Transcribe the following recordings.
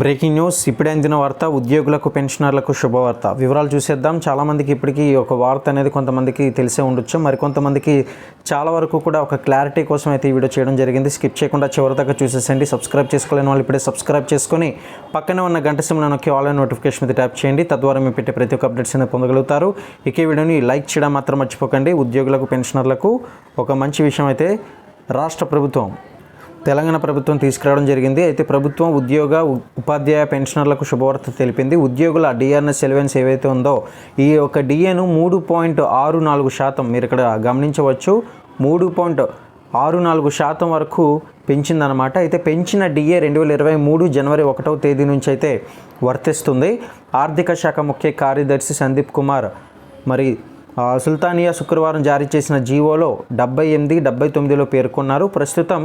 Breaking news. ఇప్పుడే అందిన వార్త ఉద్యోగులకు పెన్షనర్లకు శుభవార్త. వివరాలు చూసేద్దాం. చాలామందికి ఇప్పటికీ ఒక వార్త అనేది కొంతమందికి తెలిసే ఉండొచ్చు. మరి కొంతమందికి చాలా వరకు కూడా ఒక క్లారిటీ కోసం అయితే ఈ వీడియో చేయడం జరిగింది. స్కిప్ చేయకుండా చివరి దాకా చూసేసండి. సబ్స్క్రైబ్ చేసుకోలేని వాళ్ళు ఇప్పుడే సబ్స్క్రైబ్ చేసుకొని పక్కనే ఉన్న గంట సింహలో నొక్కి ఆన్లైన్ నోటిఫికేషన్ మీద ట్యాప్ చేయండి. తద్వారా మేము పెట్టే ప్రతి ఒక్క అప్డేట్స్ అనేది పొందగలుగుతారు. ఇక ఈ వీడియోని లైక్ చేయడం మాత్రం మర్చిపోకండి. ఉద్యోగులకు పెన్షనర్లకు ఒక మంచి విషయం అయితే రాష్ట్ర ప్రభుత్వం తెలంగాణ ప్రభుత్వం తీసుకురావడం జరిగింది. అయితే ప్రభుత్వం ఉద్యోగ ఉపాధ్యాయ పెన్షనర్లకు శుభవార్త తెలిపింది. ఉద్యోగుల డిఆర్ఎస్ ఎలవెన్స్ ఏవైతే ఉందో ఈ యొక్క డిఏను మూడు పాయింట్ ఆరు నాలుగు శాతం మీరు ఇక్కడ గమనించవచ్చు. మూడు పాయింట్ ఆరు నాలుగు శాతం వరకు పెంచిందనమాట అయితే పెంచిన డిఏ రెండు వేల ఇరవై మూడు జనవరి ఒకటవ తేదీ నుంచి అయితే వర్తిస్తుంది. ఆర్థిక శాఖ ముఖ్య కార్యదర్శి సందీప్ కుమార్ మరి సుల్తానియా శుక్రవారం జారీ చేసిన జీవోలో డెబ్బై ఎనిమిది డెబ్బై తొమ్మిదిలో పేర్కొన్నారు. ప్రస్తుతం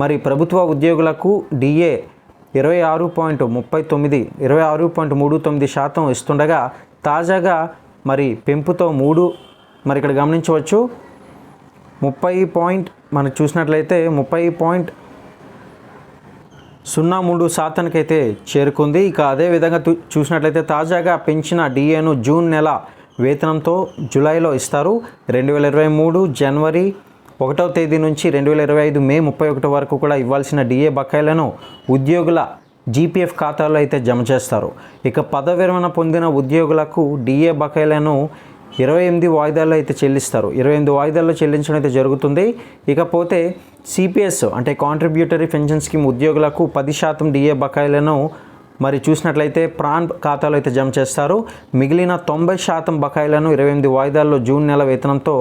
మరి ప్రభుత్వ ఉద్యోగులకు డిఏ ఇరవై ఆరు పాయింట్ ముప్పై తొమ్మిది ఇరవై ఆరు పాయింట్ మూడు తొమ్మిది శాతం ఇస్తుండగా తాజాగా మరి పెంపుతో మూడు మరి ఇక్కడ గమనించవచ్చు. ముప్పై పాయింట్ మనం చూసినట్లయితే ముప్పై పాయింట్ సున్నా మూడు శాతానికైతే చేరుకుంది. ఇక అదేవిధంగా చూసినట్లయితే తాజాగా పెంచిన డిఏను జూన్ నెల వేతనంతో జూలైలో ఇస్తారు. రెండు వేల ఇరవై మూడు జనవరి ఒకటవ తేదీ నుంచి రెండు వేల ఇరవై ఐదు మే ముప్పై ఒకటి వరకు కూడా ఇవ్వాల్సిన డిఏ బకాయిలను ఉద్యోగుల జీపీఎఫ్ ఖాతాలో అయితే జమ చేస్తారు. ఇక పదవి విరమణ పొందిన ఉద్యోగులకు డిఏ బకాయిలను ఇరవై ఎనిమిది వాయిదాల్లో అయితే చెల్లిస్తారు. ఇరవై ఎనిమిది వాయిదాల్లో చెల్లించడం అయితే జరుగుతుంది. ఇకపోతే సిపిఎస్ అంటే కాంట్రిబ్యూటరీ పెన్షన్ స్కీమ్ ఉద్యోగులకు పది శాతం డిఏ బకాయిలను మరి చూసినట్లయితే ప్రాన్ ఖాతాలో అయితే జమ చేస్తారు. మిగిలిన తొంభై శాతం బకాయిలను ఇరవై ఎనిమిది వాయిదాల్లో జూన్ నెల వేతనంతో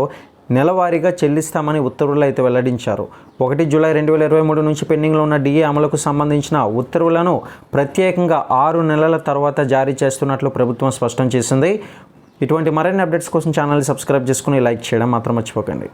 నెలవారీగా చెల్లిస్తామని ఉత్తర్వులు అయితే వెల్లడించారు. ఒకటి జూలై రెండు వేల ఇరవై మూడు నుంచి పెండింగ్లో ఉన్న డిఏ అమలుకు సంబంధించిన ఉత్తర్వులను ప్రత్యేకంగా ఆరు నెలల తర్వాత జారీ చేస్తున్నట్లు ప్రభుత్వం స్పష్టం చేసింది. ఇటువంటి మరిన్ని అప్డేట్స్ కోసం ఛానల్ని సబ్స్క్రైబ్ చేసుకుని లైక్ చేయడం మాత్రం మర్చిపోకండి.